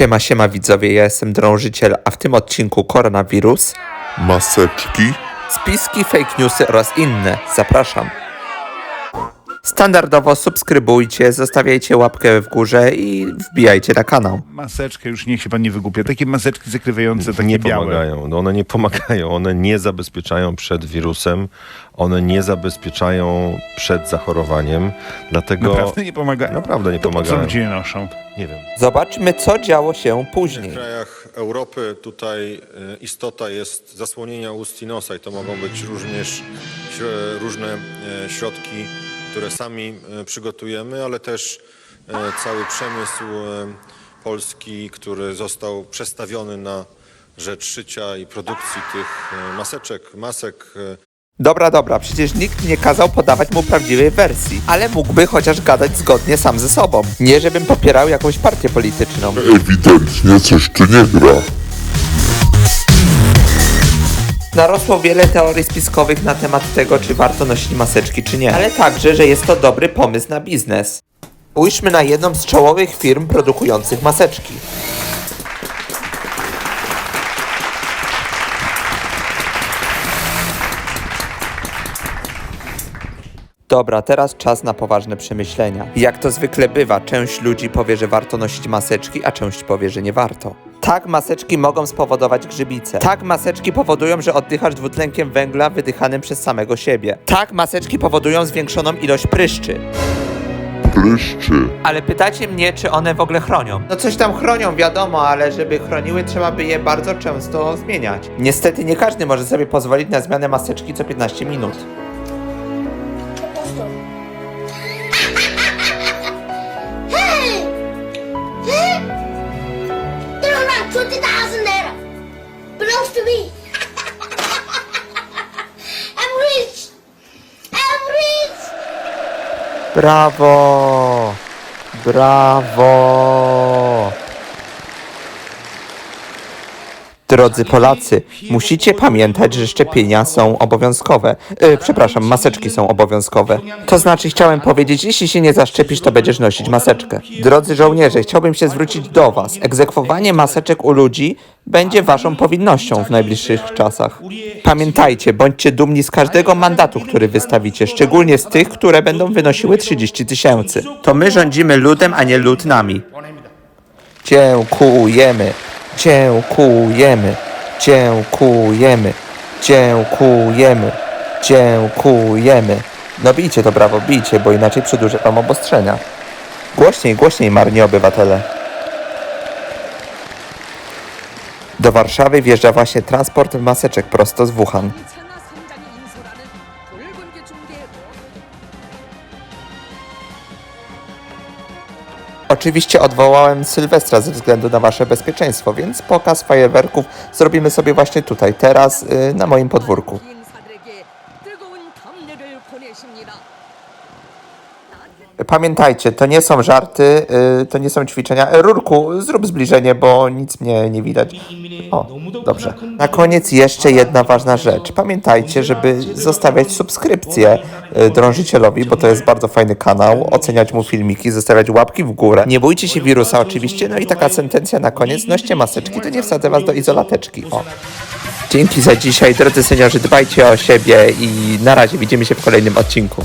Siema, siema widzowie, ja jestem drążyciel, a w tym odcinku koronawirus, maseczki, spiski, fake newsy oraz inne. Zapraszam. Standardowo subskrybujcie, zostawiajcie łapkę w górze i wbijajcie na kanał. Maseczkę, już niech się pan nie wygłupia. Takie maseczki zakrywające, takie nie białe. pomagają. No one nie pomagają, one nie zabezpieczają przed wirusem, one nie zabezpieczają przed zachorowaniem, dlatego Naprawdę nie pomagają? Naprawdę nie to Po co pomagają. ludzie je noszą? nie wiem. Zobaczmy, co działo się W później. krajach Europy tutaj e, istota jest zasłonienia ust i nosa i to mogą być również śro- różne e, środki, które sami e, przygotujemy, ale też e, cały przemysł e, polski, który został przestawiony na rzecz szycia i produkcji tych maseczek, masek, Dobra, dobra, przecież nikt nie kazał podawać mu prawdziwej wersji, ale mógłby chociaż gadać zgodnie sam ze sobą. Nie, żebym popierał jakąś partię polityczną. ewidentnie coś tu nie gra. Narosło wiele teorii spiskowych na temat tego, czy warto nosić maseczki, czy nie. Ale także, że jest to dobry pomysł na biznes. Spójrzmy na jedną z czołowych firm produkujących maseczki. Dobra, teraz czas na poważne przemyślenia. Jak to zwykle bywa, część ludzi powie, że warto nosić maseczki, a część powie, że nie warto. Tak, maseczki mogą spowodować grzybice. Tak, maseczki powodują, że oddychasz dwutlenkiem węgla wydychanym przez samego siebie. Tak, maseczki powodują zwiększoną ilość pryszczy. Pryszczy. Ale pytacie mnie, czy one w ogóle chronią? No coś tam chronią, wiadomo, ale żeby chroniły, trzeba by je bardzo często zmieniać. Niestety nie każdy może sobie pozwolić na zmianę maseczki co 15 minut. 50,000 naira belongs to me. I'm rich. I'm rich. Bravo. Bravo. Drodzy Polacy, musicie pamiętać, że szczepienia są obowiązkowe. E, przepraszam, maseczki są obowiązkowe. To znaczy, chciałem powiedzieć, jeśli się nie zaszczepisz, to będziesz nosić maseczkę. Drodzy żołnierze, chciałbym się zwrócić do Was. Egzekwowanie maseczek u ludzi będzie Waszą powinnością w najbliższych czasach. Pamiętajcie, bądźcie dumni z każdego mandatu, który wystawicie, szczególnie z tych, które będą wynosiły 30 tysięcy. To my rządzimy ludem, a nie lud nami. Dziękujemy, dziękujemy, dziękujemy, dziękujemy, dziękujemy. No bijcie to brawo, bijcie, bo inaczej przedłużę wam obostrzenia. Głośniej, głośniej, marni obywatele. Do Warszawy wjeżdża właśnie transport maseczek prosto z Wuhan. Oczywiście odwołałem Sylwestra ze względu na wasze bezpieczeństwo, więc pokaz fajerwerków zrobimy sobie właśnie tutaj, teraz, yy, na moim podwórku. Pamiętajcie, to nie są żarty, yy, to nie są ćwiczenia. E, Rurku, zrób zbliżenie, bo nic mnie nie widać. O, dobrze. Na koniec jeszcze jedna ważna rzecz. Pamiętajcie, żeby zostawiać subskrypcję yy, drążycielowi, bo to jest bardzo fajny kanał, oceniać mu filmiki, zostawiać łapki w górę. Nie bójcie się wirusa oczywiście, no i taka sentencja na koniec, noście maseczki, to nie wsadzę was do izolateczki. O. Dzięki za dzisiaj, drodzy seniorzy, dbajcie o siebie i na razie widzimy się w kolejnym odcinku.